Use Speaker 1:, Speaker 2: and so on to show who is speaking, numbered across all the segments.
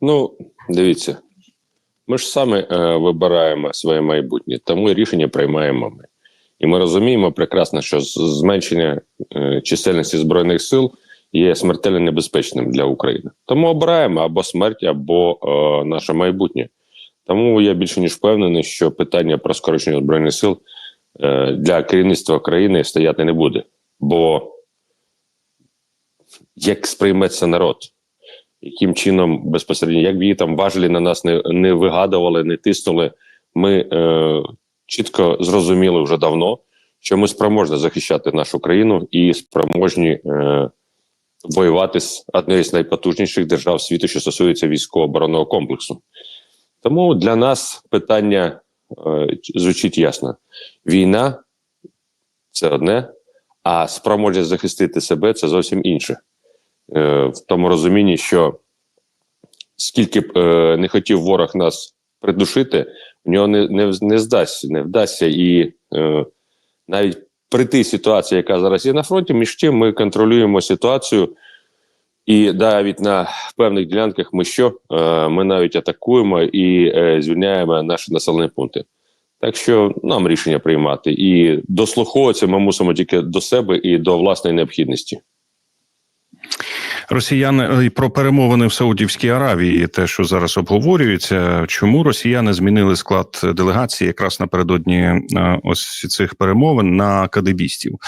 Speaker 1: Ну, дивіться, ми ж саме е, вибираємо своє майбутнє, тому і рішення приймаємо ми. І ми розуміємо прекрасно, що зменшення е, чисельності збройних сил є смертельно небезпечним для України. Тому обираємо або смерть, або е, наше майбутнє. Тому я більше ніж впевнений, що питання про скорочення збройних сил е, для керівництва країни стояти не буде. Бо як сприйметься народ? Яким чином безпосередньо, як її там важелі на нас не, не вигадували, не тиснули. Ми е, чітко зрозуміли вже давно, що ми спроможні захищати нашу країну і спроможні е, воювати з однією з найпотужніших держав світу, що стосується військово-оборонного комплексу. Тому для нас питання е, звучить ясно: війна це одне, а спроможність захистити себе це зовсім інше. Е, в тому розумінні, що скільки б е, не хотів ворог нас придушити, в нього не, не, не здасться, не вдасться і е, навіть при тій ситуації, яка зараз є на фронті, між тим ми контролюємо ситуацію, і навіть на певних ділянках ми що е, ми навіть атакуємо і е, звільняємо наші населені пункти. Так що нам рішення приймати і дослуховуватися ми мусимо тільки до себе і до власної необхідності.
Speaker 2: Росіяни про перемовини в Саудівській Аравії, те, що зараз обговорюється, чому росіяни змінили склад делегації якраз напередодні е, ось цих перемовин на кадебістів.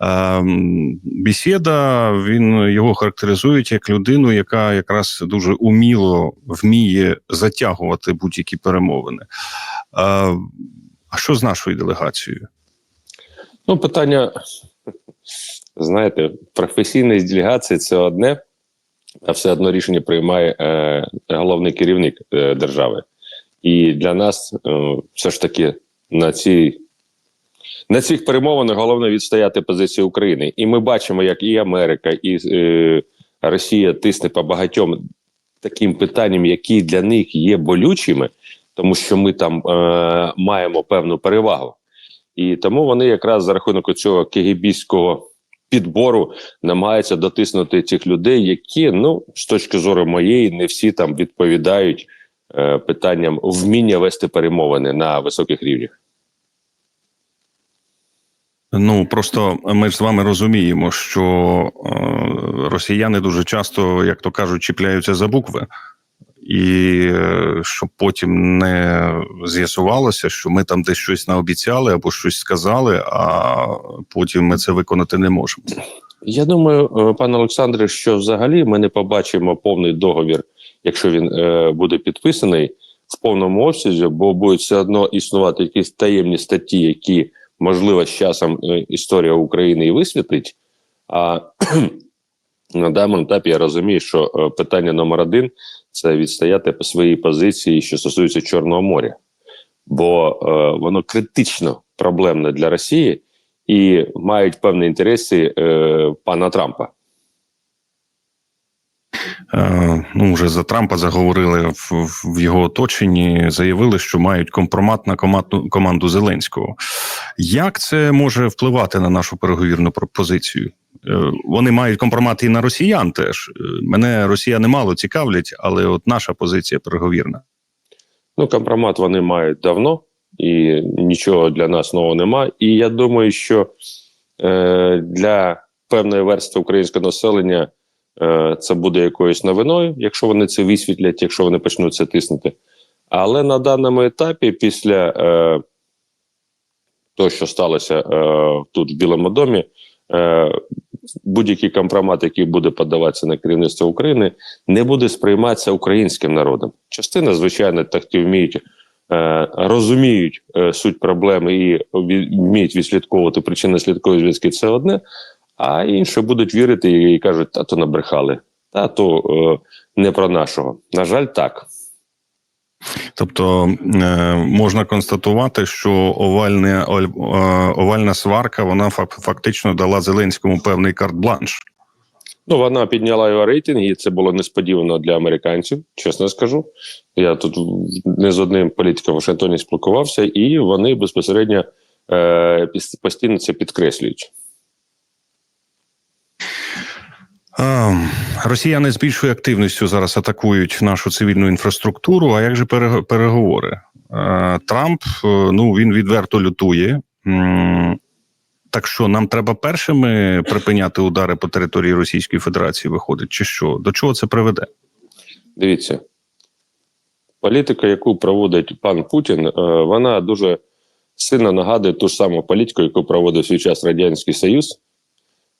Speaker 2: Ем, Бісєда він його характеризують як людину, яка якраз дуже уміло вміє затягувати будь-які перемовини. Е, А що з нашою делегацією?
Speaker 1: Ну, питання, знаєте, професійність делегації це одне, а все одно рішення приймає е, головний керівник е, держави. І для нас е, все ж таки на цій. На цих перемовинах головне відстояти позицію України, і ми бачимо, як і Америка, і е, Росія тисне по багатьом таким питанням, які для них є болючими, тому що ми там е, маємо певну перевагу. І тому вони якраз за рахунок цього кегібійського підбору намагаються дотиснути цих людей, які ну з точки зору моєї не всі там відповідають е, питанням вміння вести перемовини на високих рівнях.
Speaker 2: Ну просто ми ж з вами розуміємо, що е, росіяни дуже часто, як то кажуть, чіпляються за букви, і е, щоб потім не з'ясувалося, що ми там десь щось наобіцяли або щось сказали, а потім ми це виконати не можемо.
Speaker 1: Я думаю, е, пане Олександре, що взагалі ми не побачимо повний договір, якщо він е, буде підписаний в повному обсязі, бо будуть все одно існувати якісь таємні статті, які можливо з часом е, історія України і висвітлить. А на даному етапі я розумію, що е, питання номер один це відстояти по своїй позиції, що стосується Чорного моря, бо е, воно критично проблемне для Росії і мають певні інтереси е, пана Трампа.
Speaker 2: Е, ну вже за Трампа заговорили в, в- його оточенні, заявили, що мають компромат на команду, команду Зеленського. Як це може впливати на нашу переговірну пропозицію? Е, Вони мають компромат і на росіян теж. Е, Мене росіяни мало цікавлять, але от наша позиція переговірна.
Speaker 1: Ну, компромат вони мають давно, і нічого для нас нового нема. І я думаю, що е, для певної верстви українського населення е, це буде якоюсь новиною, якщо вони це висвітлять, якщо вони почнуть це тиснути. Але на даному етапі, після е, того, що сталося е, тут в Білому домі, е, будь-який компромат, який буде подаватися на керівництво України, не буде сприйматися українським народом. Частина, звичайно, так ті вміють е, розуміють е, суть проблеми і вміють відслідковувати причини слідкові зв'язки. Це одне, а інші будуть вірити і, і кажуть, та то набрехали, та то е, не про нашого. На жаль, так.
Speaker 2: Тобто е, можна констатувати, що овальне, е, овальна сварка вона фактично дала Зеленському певний карт-бланш.
Speaker 1: Ну, вона підняла його рейтинг, і це було несподівано для американців, чесно скажу. Я тут не з одним політиком в Вашингтоні спілкувався, і вони безпосередньо е, постійно це підкреслюють.
Speaker 2: Е, Росіяни з більшою активністю зараз атакують нашу цивільну інфраструктуру. А як же переговори? Трамп е, ну він відверто лютує. Так що нам треба першими припиняти удари по території Російської Федерації, виходить, чи що? До чого це приведе?
Speaker 1: Дивіться, політика, яку проводить пан Путін, е, вона дуже сильно нагадує ту ж саму політику, яку проводив свій час Радянський Союз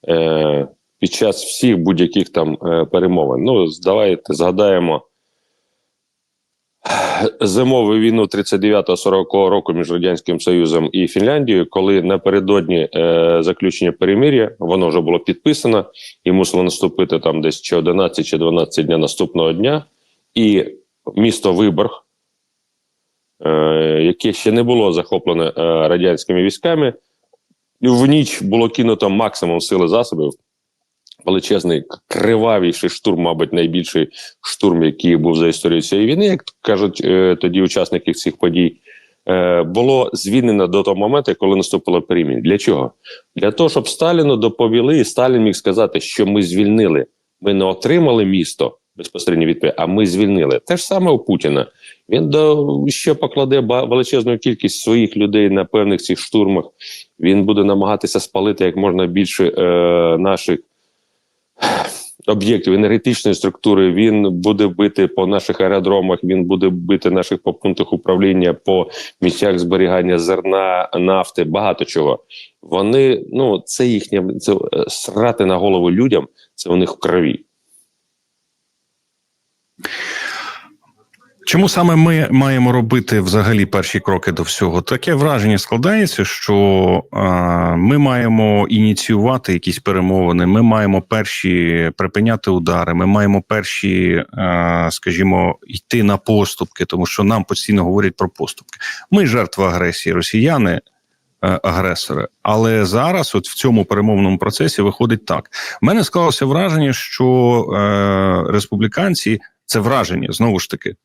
Speaker 1: е, під час всіх будь-яких там е, перемовин. Ну, давайте згадаємо зимову війну 39-40 року між Радянським Союзом і Фінляндією, коли напередодні е, заключення перемир'я воно вже було підписано і мусило наступити там десь чи 11 чи 12 дня наступного дня, і місто Виборг, е, яке ще не було захоплене е, радянськими військами, в ніч було кинуто максимум сили засобів. Величезний кривавіший штурм, мабуть, найбільший штурм, який був за історію цієї війни, як кажуть е, тоді учасники цих подій, е, було звільнено до того моменту, коли наступило перемін. Для чого? Для того, щоб Сталіну доповіли, і Сталін міг сказати, що ми звільнили. Ми не отримали місто безпосередньо відповідь, а ми звільнили. Те ж саме у Путіна. Він до ще покладе величезну кількість своїх людей на певних цих штурмах. Він буде намагатися спалити як можна більше е, наших об'єктів енергетичної структури. Він буде бити по наших аеродромах. Він буде бити наших по пунктах управління, по місцях зберігання зерна, нафти, багато чого. Вони ну це їхнє це е, срати на голову людям. Це у них в крові.
Speaker 2: Чому саме ми маємо робити взагалі перші кроки до всього? Таке враження складається, що е, ми маємо ініціювати якісь перемовини. Ми маємо перші припиняти удари. Ми маємо перші, е, скажімо, йти на поступки, тому що нам постійно говорять про поступки. Ми жертва агресії, росіяни. е, Агресори, але зараз, от в цьому перемовному процесі, виходить так. У мене склалося враження, що е, республіканці це враження знову ж таки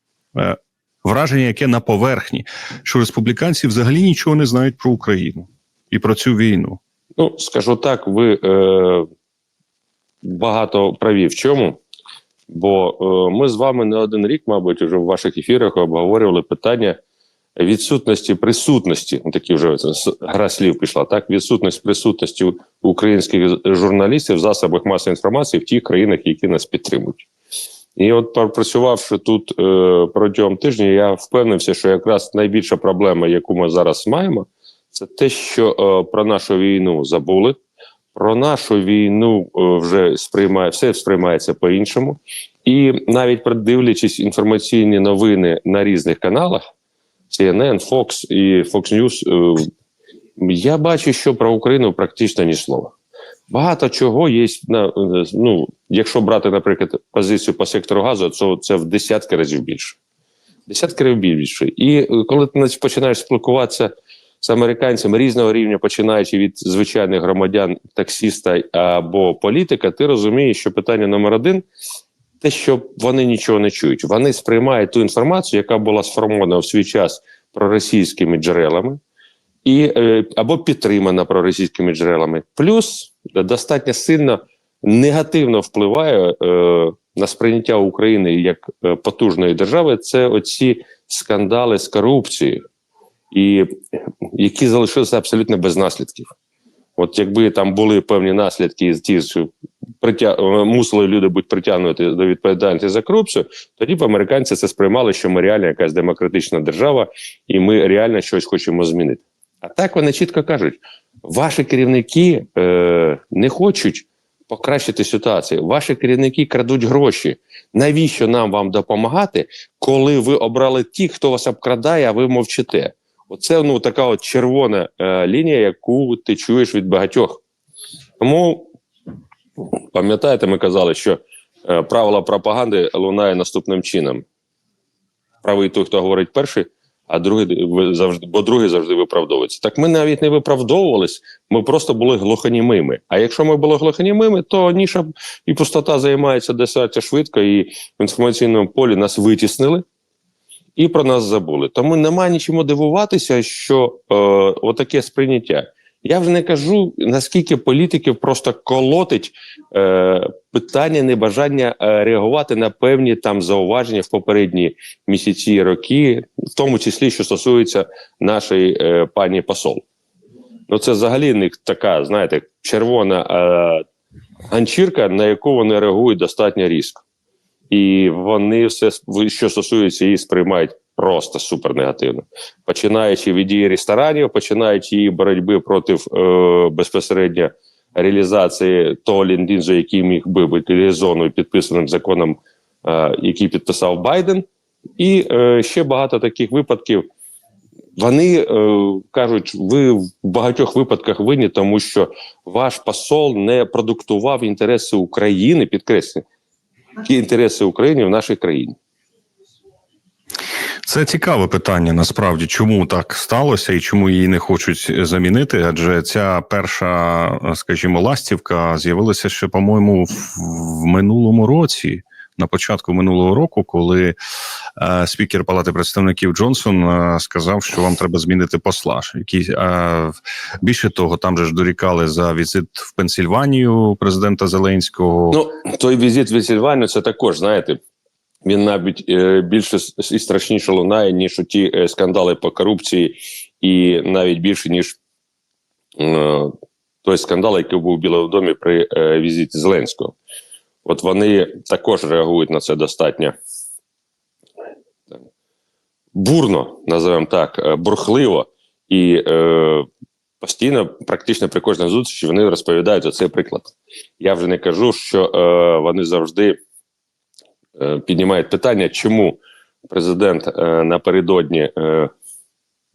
Speaker 2: враження, яке на поверхні, що республіканці взагалі нічого не знають про Україну і про цю війну.
Speaker 1: Ну, скажу так, ви е, багато праві в чому, бо е, ми з вами не один рік, мабуть, вже в ваших ефірах обговорювали питання відсутності присутності. Ну, Такі вже гра слів пішла. Так, відсутність присутності українських журналістів в засобах масової інформації в тих країнах, які нас підтримують. І от пропрацювавши тут е, протягом тижня, я впевнився, що якраз найбільша проблема, яку ми зараз маємо, це те, що е, про нашу війну забули. Про нашу війну е, вже сприймає все сприймається по-іншому, і навіть продивлячись інформаційні новини на різних каналах, CNN, Fox і Fox News, е, я бачу, що про Україну практично ні слова. Багато чого є ну, якщо брати, наприклад, позицію по сектору газу, то це в десятки разів більше. Десятки разів більше. І е, коли ти починаєш спілкуватися з американцями різного рівня, починаючи від звичайних громадян, таксіста або політика, ти розумієш, що питання номер один те, що вони нічого не чують. Вони сприймають ту інформацію, яка була сформована в свій час проросійськими джерелами, і е, або підтримана проросійськими джерелами. Плюс достатньо сильно негативно впливає е, на сприйняття України як е, потужної держави. Це оці скандали з корупцією, і які залишилися абсолютно без наслідків. От якби там були певні наслідки з ті, що притя... е, мусили люди бути притягнуті до відповідальності за корупцію, тоді б американці це сприймали, що ми реально якась демократична держава, і ми реально щось хочемо змінити. А так вони чітко кажуть: ваші керівники е, не хочуть покращити ситуацію. Ваші керівники крадуть гроші. Навіщо нам вам допомагати, коли ви обрали ті, хто вас обкрадає, а ви мовчите? Оце ну така от червона е, лінія, яку ти чуєш від багатьох. Тому пам'ятаєте, ми казали, що е, правила пропаганди лунає наступним чином: правий той, хто говорить перший, а другий завжди, бо другий завжди виправдовується. Так ми навіть не виправдовувались, ми просто були глухонімими. А якщо ми були глухонімими, то ніша і пустота займається достатньо швидко, і в інформаційному полі нас витіснили. І про нас забули. Тому немає нічому дивуватися, що е, отаке сприйняття. Я вже не кажу, наскільки політиків просто колотить е, питання небажання е, реагувати на певні там зауваження в попередні місяці і роки, в тому числі, що стосується нашої е, пані посол. Ну, це взагалі них така, знаєте, червона е, ганчірка, на яку вони реагують достатньо різко. І вони все, що стосується її, сприймають просто супер негативно. Починаючи від її ресторанів, починаючи її боротьби проти е, безпосередньо реалізації того ліндінзу, який міг би бути реалізований підписаним законом, е, який підписав Байден, і е, ще багато таких випадків. Вони е, кажуть, ви в багатьох випадках винні, тому що ваш посол не продуктував інтереси України, підкреслю, ті інтереси України в нашій країні.
Speaker 2: Це цікаве питання. Насправді, чому так сталося і чому її не хочуть замінити? Адже ця перша, скажімо, ластівка з'явилася ще, по-моєму, в, минулому році. На початку минулого року, коли е, спікер Палати представників Джонсон е, сказав, що вам треба змінити посла. Який, е, більше того, там же ж дорікали за візит в Пенсільванію президента Зеленського.
Speaker 1: Ну той візит в Пенсільванію, це також знаєте. Він навіть е, більше і страшніше лунає, ніж ті е, скандали по корупції, і навіть більше, ніж е, той скандал, який був у Білому домі при візиті Зеленського. От вони також реагують на це достатньо бурно, називаємо так, бурхливо і е, постійно, практично при кожній зустрічі, вони розповідають за цей приклад. Я вже не кажу, що е, вони завжди піднімають питання, чому президент е, напередодні е,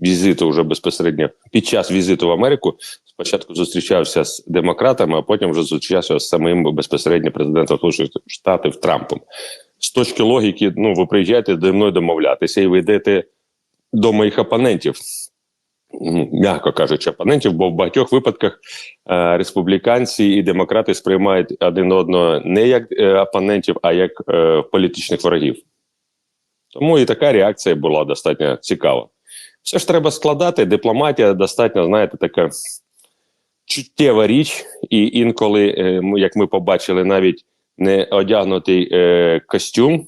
Speaker 1: візиту вже безпосередньо під час візиту в Америку спочатку зустрічався з демократами, а потім вже зустрічався з самим безпосередньо президентом Сполучених Штатів Трампом. З точки логіки, ну ви приїжджаєте до мною домовлятися, і ви йдете до моїх опонентів. М'яко кажучи, опонентів, бо в багатьох випадках е, республіканці і демократи сприймають один одного не як е, опонентів, а як е, політичних ворогів. Тому і така реакція була достатньо цікава. Все ж треба складати. Дипломатія достатньо, знаєте, така чуттєва річ, і інколи, як ми побачили, навіть не одягнутий костюм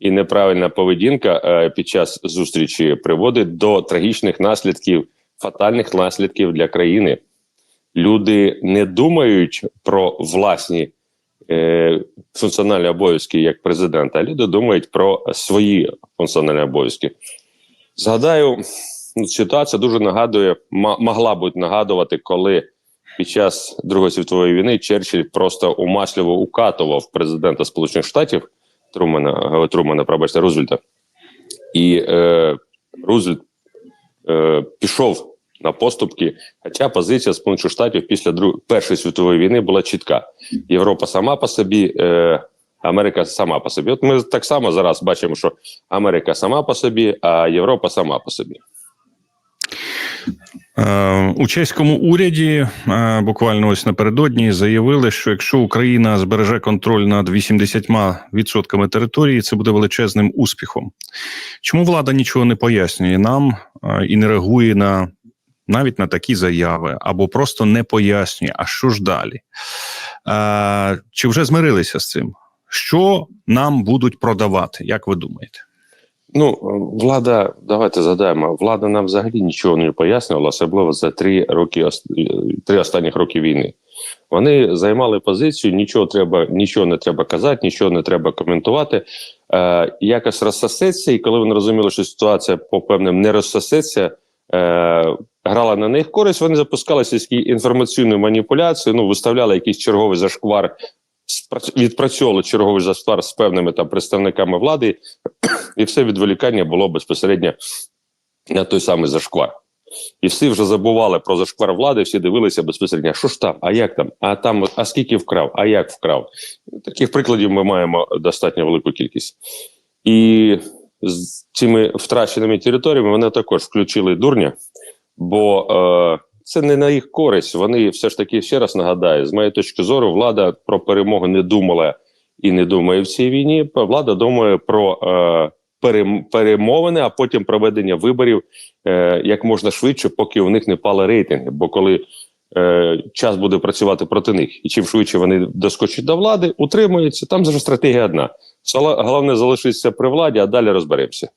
Speaker 1: і неправильна поведінка е, під час зустрічі приводить до трагічних наслідків, фатальних наслідків для країни. Люди не думають про власні е, функціональні обов'язки як президента, а люди думають про свої функціональні обов'язки. Згадаю, ну, ситуація дуже нагадує, могла б нагадувати, коли під час Другої світової війни Черчилль просто умасливо укатував президента Сполучених Штатів Трумана, Трумана, пробачте, Рузвельта, і е, Рузвельт е, пішов на поступки. Хоча позиція Сполучених Штатів після Друг... Першої світової війни була чітка: Європа сама по собі. Е, Америка сама по собі. От ми так само зараз бачимо, що Америка сама по собі, а Європа сама по собі.
Speaker 2: Е, У чеському уряді е, буквально ось напередодні заявили, що якщо Україна збереже контроль над 80% території, це буде величезним успіхом. Чому влада нічого не пояснює нам е, і не реагує на навіть на такі заяви, або просто не пояснює, а що ж далі? Чи вже змирилися з цим? Що нам будуть продавати, як ви думаєте?
Speaker 1: Ну, влада, давайте задаємо. Влада нам взагалі нічого не пояснювала, особливо за три роки три останніх роки війни. Вони займали позицію, нічого треба, нічого не треба казати, нічого не треба коментувати. Е, Якось розсосеться, і коли вони розуміли, що ситуація по певним не розсосеться, е, грала на них користь. Вони запускали сільські інформаційну маніпуляцію, ну виставляли якийсь черговий зашквар відпрацьовували черговий зашквар з певними там представниками влади, і все відволікання було безпосередньо на той самий зашквар. І всі вже забували про зашквар влади, всі дивилися безпосередньо, що ж там, а як там, а там, а скільки вкрав, а як вкрав. Таких прикладів ми маємо достатньо велику кількість. І з цими втраченими територіями вони також включили дурня, бо е, це не на їх користь. Вони все ж таки ще раз нагадаю, з моєї точки зору, влада про перемогу не думала і не думає в цій війні. Влада думає про е, перемовини, а потім проведення виборів е, як можна швидше, поки у них не впали рейтинги. Бо коли е, час буде працювати проти них, і чим швидше вони доскочать до влади, утримуються, там же стратегія одна. Головне залишитися при владі, а далі розберемося.